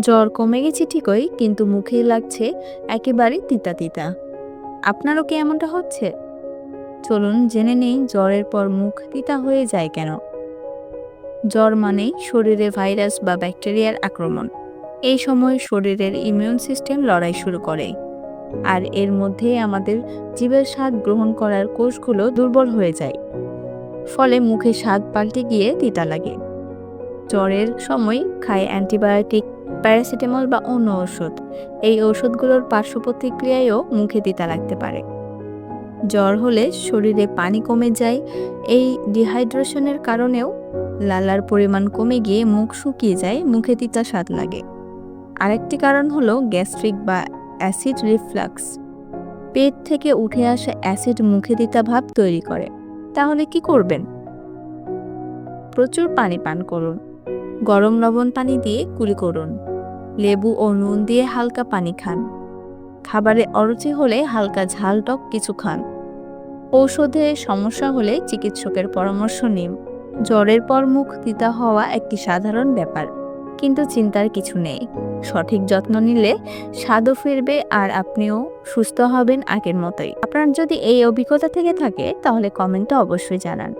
জ্বর কমে গেছে ঠিকই, কিন্তু মুখে লাগছে একেবারে তিতা তিতা। আপনারও কি এমনটা হচ্ছে? চলুন জেনে নেই জ্বরের পর মুখ তিতা হয়ে যায় কেন। জ্বর মানেই শরীরে ভাইরাস বা ব্যাকটেরিয়ার আক্রমণ। এই সময় শরীরের ইমিউন সিস্টেম লড়াই শুরু করে। আর এর মধ্যে আমাদের জীবের স্বাদ গ্রহণ করার কোষগুলো দুর্বল হয়ে যায়। ফলে মুখে স্বাদ পাল্টে গিয়ে তিতা লাগে। জ্বরের সময় খায় অ্যান্টিবায়োটিক প্যারাসিটামল বা অন্য ওষুধ। এই ওষুধগুলোর পার্শ্ব প্রতিক্রিয়ায়ও মুখে তিতা লাগতে পারে। জ্বর হলে শরীরে পানি কমে যায়, এই ডিহাইড্রেশনের কারণেও লালার পরিমাণ কমে গিয়ে মুখ শুকিয়ে যায়, মুখে তিতা স্বাদ লাগে। আরেকটি কারণ হলো গ্যাস্ট্রিক বা অ্যাসিড রিফ্লাক্স। পেট থেকে উঠে আসা অ্যাসিড মুখে তিতা ভাব তৈরি করে। তাহলে কি করবেন? প্রচুর পানি পান করুন। গরম লবণ পানি দিয়ে কুলি করুন। লেবু ও নুন দিয়ে হালকা পানি খান। খাবারে অরুচি হলে হালকা ঝাল টক কিছু খান। ঔষধে সমস্যা হলে চিকিৎসকের পরামর্শ নিন। জ্বরের পর মুখ তিতা হওয়া একটি সাধারণ ব্যাপার, কিন্তু চিন্তার কিছু নেই। সঠিক যত্ন নিলে স্বাদও ফিরবে আর আপনিও সুস্থ হবেন আগের মতোই। আপনার যদি এই অভিজ্ঞতা থেকে থাকে, তাহলে কমেন্টে অবশ্যই জানান।